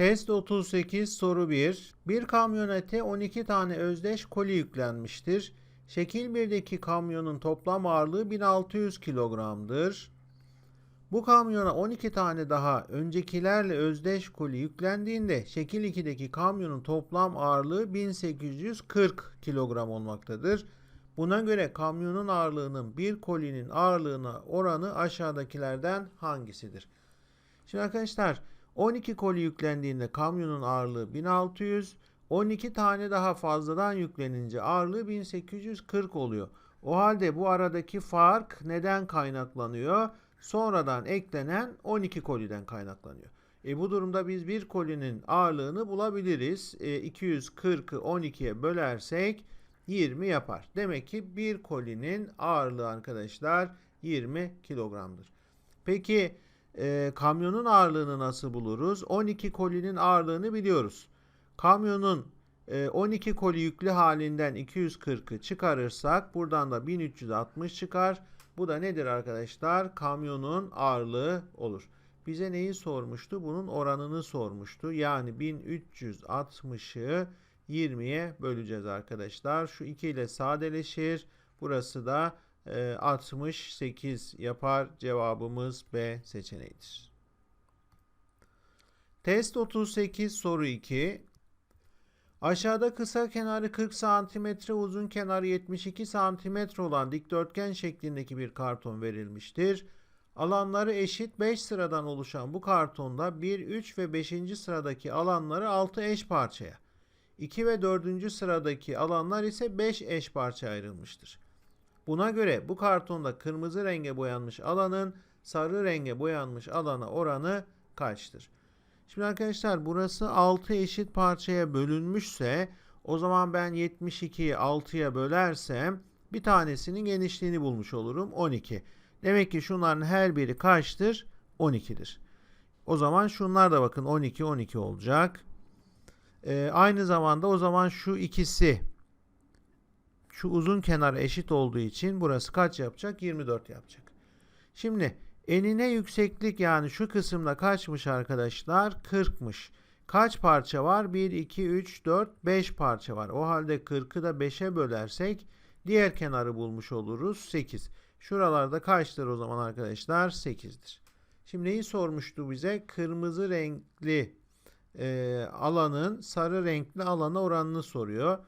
Test 38 soru 1. Bir kamyonete 12 tane özdeş koli yüklenmiştir. Şekil 1'deki kamyonun toplam ağırlığı 1600 kilogramdır. Bu kamyona 12 tane daha öncekilerle özdeş koli yüklendiğinde şekil 2'deki kamyonun toplam ağırlığı 1840 kilogram olmaktadır. Buna göre kamyonun ağırlığının bir kolinin ağırlığına oranı aşağıdakilerden hangisidir? Şimdi arkadaşlar 12 koli yüklendiğinde kamyonun ağırlığı 1600, 12 tane daha fazladan yüklenince ağırlığı 1840 oluyor. O halde bu aradaki fark neden kaynaklanıyor? Sonradan eklenen 12 koliden kaynaklanıyor. E bu durumda biz bir kolinin ağırlığını bulabiliriz. E 240'ı 12'ye bölersek 20 yapar. Demek ki bir kolinin ağırlığı arkadaşlar 20 kilogramdır. Peki e, kamyonun ağırlığını nasıl buluruz? 12 kolinin ağırlığını biliyoruz. Kamyonun e, 12 koli yüklü halinden 240'ı çıkarırsak buradan da 1360 çıkar. Bu da nedir arkadaşlar? Kamyonun ağırlığı olur. Bize neyi sormuştu? Bunun oranını sormuştu. Yani 1360'ı 20'ye böleceğiz arkadaşlar. Şu 2 ile sadeleşir. Burası da e, 68 yapar. Cevabımız B seçeneğidir. Test 38 soru 2. Aşağıda kısa kenarı 40 cm, uzun kenarı 72 cm olan dikdörtgen şeklindeki bir karton verilmiştir. Alanları eşit 5 sıradan oluşan bu kartonda 1, 3 ve 5. sıradaki alanları 6 eş parçaya, 2 ve 4. sıradaki alanlar ise 5 eş parçaya ayrılmıştır. Buna göre bu kartonda kırmızı renge boyanmış alanın sarı renge boyanmış alana oranı kaçtır? Şimdi arkadaşlar burası 6 eşit parçaya bölünmüşse o zaman ben 72'yi 6'ya bölersem bir tanesinin genişliğini bulmuş olurum 12. Demek ki şunların her biri kaçtır? 12'dir. O zaman şunlar da bakın 12 12 olacak. Ee, aynı zamanda o zaman şu ikisi şu uzun kenar eşit olduğu için burası kaç yapacak? 24 yapacak. Şimdi enine yükseklik yani şu kısımda kaçmış arkadaşlar? 40'mış. Kaç parça var? 1, 2, 3, 4, 5 parça var. O halde 40'ı da 5'e bölersek diğer kenarı bulmuş oluruz. 8. Şuralarda kaçtır o zaman arkadaşlar? 8'dir. Şimdi neyi sormuştu bize? Kırmızı renkli e, alanın sarı renkli alana oranını soruyor.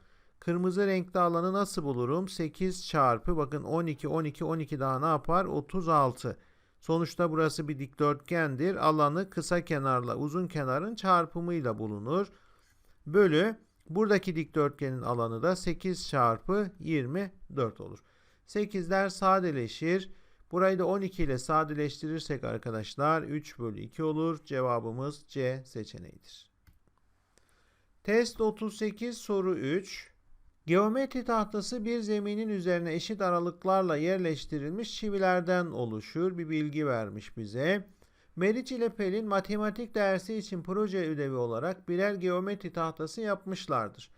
Kırmızı renkli alanı nasıl bulurum? 8 çarpı bakın 12 12 12 daha ne yapar? 36. Sonuçta burası bir dikdörtgendir. Alanı kısa kenarla uzun kenarın çarpımıyla bulunur. Bölü buradaki dikdörtgenin alanı da 8 çarpı 24 olur. 8'ler sadeleşir. Burayı da 12 ile sadeleştirirsek arkadaşlar 3 bölü 2 olur. Cevabımız C seçeneğidir. Test 38 soru 3. Geometri tahtası bir zeminin üzerine eşit aralıklarla yerleştirilmiş çivilerden oluşur. Bir bilgi vermiş bize. Meriç ile Pelin matematik dersi için proje ödevi olarak birer geometri tahtası yapmışlardır.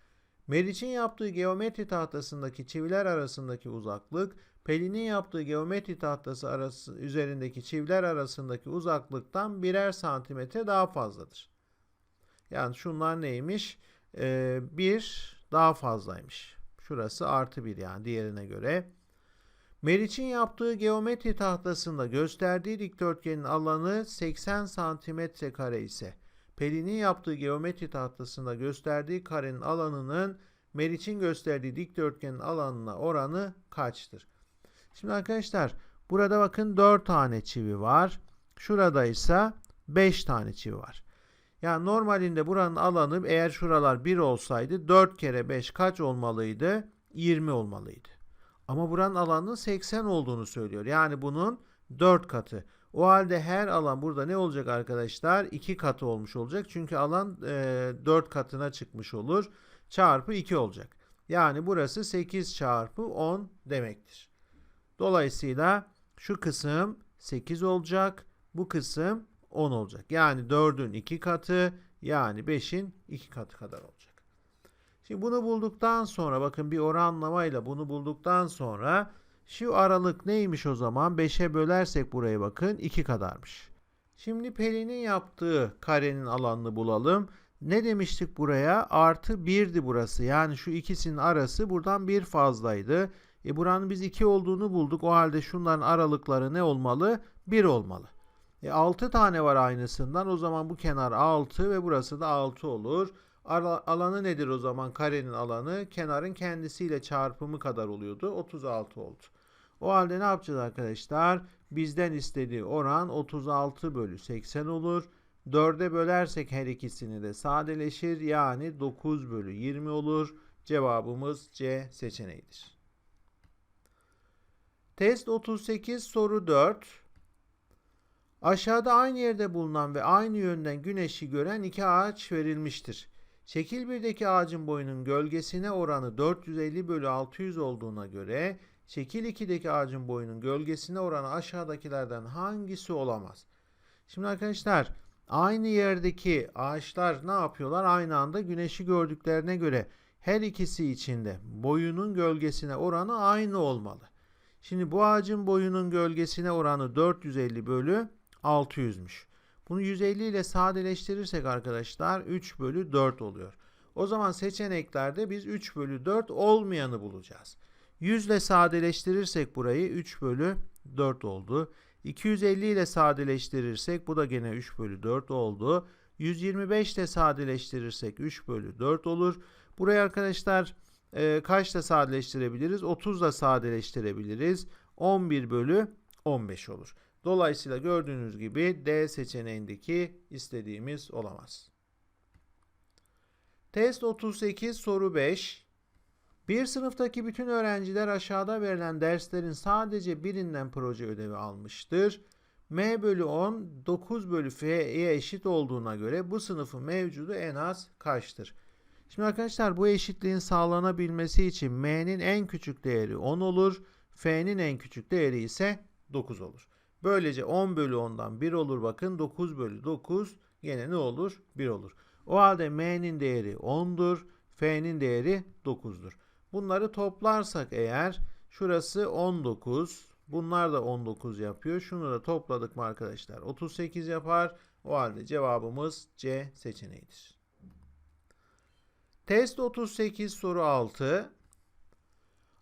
Meriç'in yaptığı geometri tahtasındaki çiviler arasındaki uzaklık, Pelin'in yaptığı geometri tahtası arası, üzerindeki çiviler arasındaki uzaklıktan birer santimetre daha fazladır. Yani şunlar neymiş? Ee, daha fazlaymış. Şurası artı bir yani diğerine göre. Meriç'in yaptığı geometri tahtasında gösterdiği dikdörtgenin alanı 80 santimetre kare ise Pelin'in yaptığı geometri tahtasında gösterdiği karenin alanının Meriç'in gösterdiği dikdörtgenin alanına oranı kaçtır? Şimdi arkadaşlar burada bakın 4 tane çivi var. Şurada ise 5 tane çivi var. Yani normalinde buranın alanı eğer şuralar 1 olsaydı 4 kere 5 kaç olmalıydı? 20 olmalıydı. Ama buranın alanının 80 olduğunu söylüyor. Yani bunun 4 katı. O halde her alan burada ne olacak arkadaşlar? 2 katı olmuş olacak. Çünkü alan e, 4 katına çıkmış olur. Çarpı 2 olacak. Yani burası 8 çarpı 10 demektir. Dolayısıyla şu kısım 8 olacak. Bu kısım 10 olacak. Yani 4'ün 2 katı yani 5'in 2 katı kadar olacak. Şimdi bunu bulduktan sonra bakın bir oranlamayla bunu bulduktan sonra şu aralık neymiş o zaman? 5'e bölersek burayı bakın 2 kadarmış. Şimdi Pelin'in yaptığı karenin alanını bulalım. Ne demiştik buraya? Artı 1'di burası. Yani şu ikisinin arası buradan bir fazlaydı. E buranın biz 2 olduğunu bulduk. O halde şunların aralıkları ne olmalı? 1 olmalı. E 6 tane var aynısından. O zaman bu kenar 6 ve burası da 6 olur. Alanı nedir o zaman? Karenin alanı kenarın kendisiyle çarpımı kadar oluyordu. 36 oldu. O halde ne yapacağız arkadaşlar? Bizden istediği oran 36 bölü 80 olur. 4'e bölersek her ikisini de sadeleşir. Yani 9 bölü 20 olur. Cevabımız C seçeneğidir. Test 38 soru 4. Aşağıda aynı yerde bulunan ve aynı yönden güneşi gören iki ağaç verilmiştir. Şekil 1'deki ağacın boyunun gölgesine oranı 450 bölü 600 olduğuna göre şekil 2'deki ağacın boyunun gölgesine oranı aşağıdakilerden hangisi olamaz? Şimdi arkadaşlar aynı yerdeki ağaçlar ne yapıyorlar? Aynı anda güneşi gördüklerine göre her ikisi içinde boyunun gölgesine oranı aynı olmalı. Şimdi bu ağacın boyunun gölgesine oranı 450 bölü 600'müş. Bunu 150 ile sadeleştirirsek arkadaşlar 3 bölü 4 oluyor. O zaman seçeneklerde biz 3 bölü 4 olmayanı bulacağız. 100 ile sadeleştirirsek burayı 3 bölü 4 oldu. 250 ile sadeleştirirsek bu da gene 3 bölü 4 oldu. 125 ile sadeleştirirsek 3 bölü 4 olur. Burayı arkadaşlar e, kaçla sadeleştirebiliriz? 30 ile sadeleştirebiliriz. 11 bölü 15 olur. Dolayısıyla gördüğünüz gibi D seçeneğindeki istediğimiz olamaz. Test 38 soru 5. Bir sınıftaki bütün öğrenciler aşağıda verilen derslerin sadece birinden proje ödevi almıştır. M bölü 10 9 bölü F'ye eşit olduğuna göre bu sınıfın mevcudu en az kaçtır? Şimdi arkadaşlar bu eşitliğin sağlanabilmesi için M'nin en küçük değeri 10 olur. F'nin en küçük değeri ise 9 olur. Böylece 10 bölü 10'dan 1 olur bakın 9 bölü 9 yine ne olur? 1 olur. O halde M'nin değeri 10'dur. F'nin değeri 9'dur. Bunları toplarsak eğer şurası 19. Bunlar da 19 yapıyor. Şunu da topladık mı arkadaşlar? 38 yapar. O halde cevabımız C seçeneğidir. Test 38 soru 6.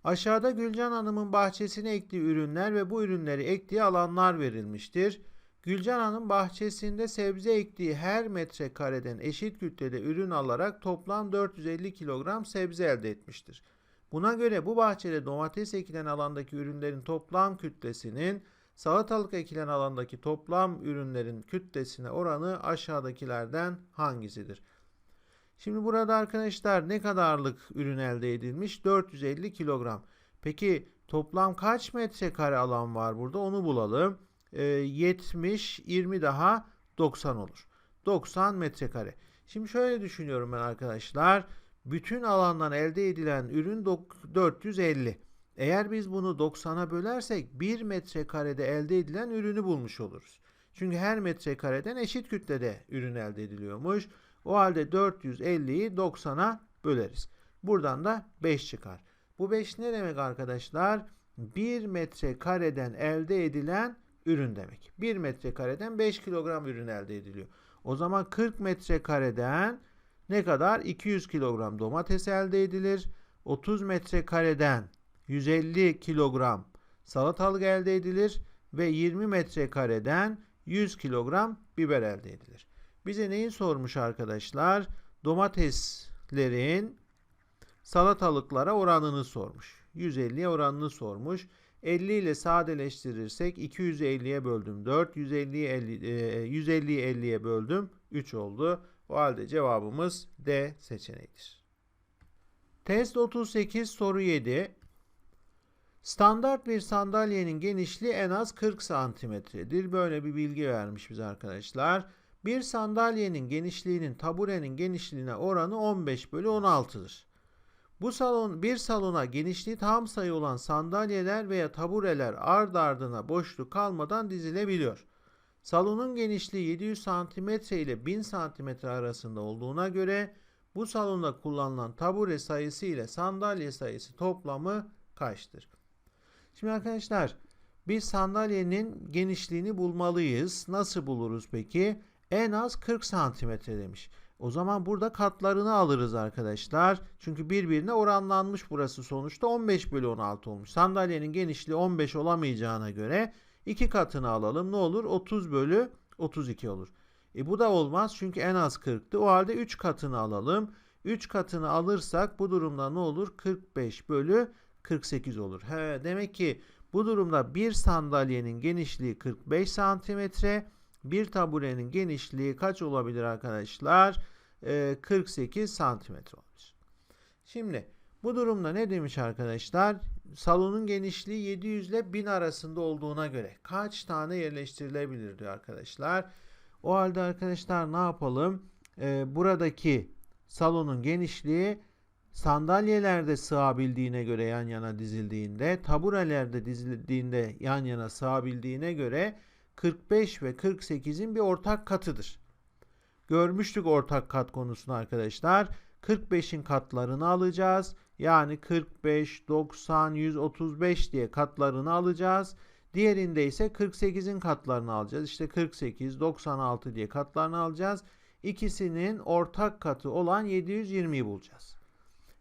Aşağıda Gülcan Hanım'ın bahçesine ektiği ürünler ve bu ürünleri ektiği alanlar verilmiştir. Gülcan Hanım bahçesinde sebze ektiği her metrekareden eşit kütlede ürün alarak toplam 450 kilogram sebze elde etmiştir. Buna göre bu bahçede domates ekilen alandaki ürünlerin toplam kütlesinin salatalık ekilen alandaki toplam ürünlerin kütlesine oranı aşağıdakilerden hangisidir? Şimdi burada arkadaşlar ne kadarlık ürün elde edilmiş? 450 kilogram. Peki toplam kaç metrekare alan var burada? Onu bulalım. Ee, 70, 20 daha 90 olur. 90 metrekare. Şimdi şöyle düşünüyorum ben arkadaşlar. Bütün alandan elde edilen ürün 450. Eğer biz bunu 90'a bölersek 1 metrekarede elde edilen ürünü bulmuş oluruz. Çünkü her metrekareden eşit kütlede ürün elde ediliyormuş. O halde 450'yi 90'a böleriz. Buradan da 5 çıkar. Bu 5 ne demek arkadaşlar? 1 metrekareden elde edilen ürün demek. 1 metrekareden 5 kilogram ürün elde ediliyor. O zaman 40 metrekareden ne kadar? 200 kilogram domates elde edilir. 30 metrekareden 150 kilogram salatalık elde edilir ve 20 metrekareden 100 kilogram biber elde edilir. Bize neyi sormuş arkadaşlar? Domateslerin salatalıklara oranını sormuş. 150'ye oranını sormuş. 50 ile sadeleştirirsek 250'ye böldüm 4, 150'yi 50, 150'yi 50'ye böldüm 3 oldu. O halde cevabımız D seçeneğidir. Test 38 soru 7. Standart bir sandalyenin genişliği en az 40 santimetredir. Böyle bir bilgi vermiş bize arkadaşlar. Bir sandalyenin genişliğinin taburenin genişliğine oranı 15 bölü 16'dır. Bu salon bir salona genişliği tam sayı olan sandalyeler veya tabureler ard ardına boşluk kalmadan dizilebiliyor. Salonun genişliği 700 cm ile 1000 cm arasında olduğuna göre bu salonda kullanılan tabure sayısı ile sandalye sayısı toplamı kaçtır? Şimdi arkadaşlar Biz sandalyenin genişliğini bulmalıyız. Nasıl buluruz peki? En az 40 santimetre demiş. O zaman burada katlarını alırız arkadaşlar. Çünkü birbirine oranlanmış burası sonuçta 15 bölü 16 olmuş. Sandalyenin genişliği 15 olamayacağına göre iki katını alalım. Ne olur? 30 bölü 32 olur. E bu da olmaz çünkü en az 40'tı. O halde 3 katını alalım. 3 katını alırsak bu durumda ne olur? 45 bölü 48 olur. He, demek ki bu durumda bir sandalyenin genişliği 45 santimetre. Bir taburenin genişliği kaç olabilir arkadaşlar? Ee, 48 santimetre olmuş. Şimdi bu durumda ne demiş arkadaşlar? Salonun genişliği 700 ile 1000 arasında olduğuna göre kaç tane yerleştirilebilir diyor arkadaşlar. O halde arkadaşlar ne yapalım? Ee, buradaki salonun genişliği sandalyelerde sığabildiğine göre yan yana dizildiğinde, taburelerde dizildiğinde yan yana sığabildiğine göre 45 ve 48'in bir ortak katıdır. Görmüştük ortak kat konusunu arkadaşlar. 45'in katlarını alacağız. Yani 45, 90, 135 diye katlarını alacağız. Diğerinde ise 48'in katlarını alacağız. İşte 48, 96 diye katlarını alacağız. İkisinin ortak katı olan 720'yi bulacağız.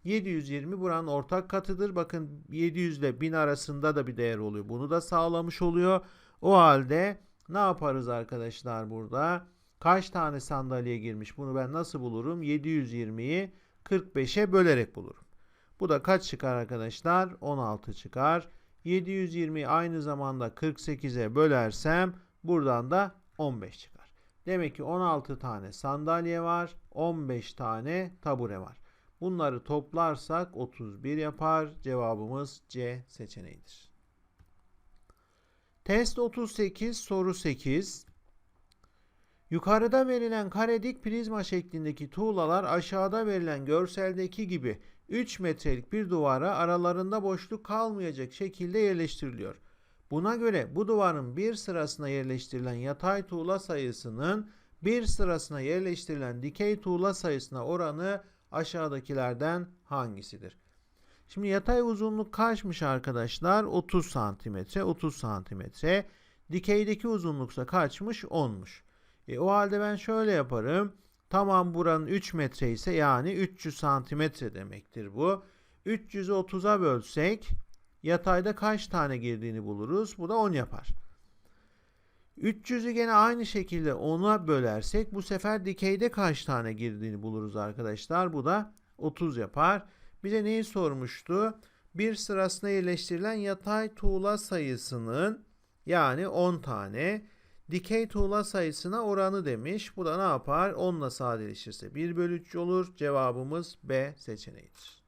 720 buranın ortak katıdır. Bakın 700 ile 1000 arasında da bir değer oluyor. Bunu da sağlamış oluyor. O halde ne yaparız arkadaşlar burada? Kaç tane sandalye girmiş? Bunu ben nasıl bulurum? 720'yi 45'e bölerek bulurum. Bu da kaç çıkar arkadaşlar? 16 çıkar. 720'yi aynı zamanda 48'e bölersem buradan da 15 çıkar. Demek ki 16 tane sandalye var, 15 tane tabure var. Bunları toplarsak 31 yapar. Cevabımız C seçeneğidir. Test 38 soru 8. Yukarıda verilen karedik prizma şeklindeki tuğlalar aşağıda verilen görseldeki gibi 3 metrelik bir duvara aralarında boşluk kalmayacak şekilde yerleştiriliyor. Buna göre bu duvarın bir sırasına yerleştirilen yatay tuğla sayısının bir sırasına yerleştirilen dikey tuğla sayısına oranı aşağıdakilerden hangisidir? Şimdi yatay uzunluk kaçmış arkadaşlar? 30 santimetre, 30 santimetre. Dikeydeki uzunluksa kaçmış? 10'muş. E, o halde ben şöyle yaparım. Tamam buranın 3 metre ise yani 300 santimetre demektir bu. 300'ü 30'a bölsek yatayda kaç tane girdiğini buluruz. Bu da 10 yapar. 300'ü gene aynı şekilde 10'a bölersek bu sefer dikeyde kaç tane girdiğini buluruz arkadaşlar. Bu da 30 yapar. Bize neyi sormuştu? Bir sırasına yerleştirilen yatay tuğla sayısının yani 10 tane dikey tuğla sayısına oranı demiş. Bu da ne yapar? 10 ile sadeleşirse 1 bölü 3 olur. Cevabımız B seçeneğidir.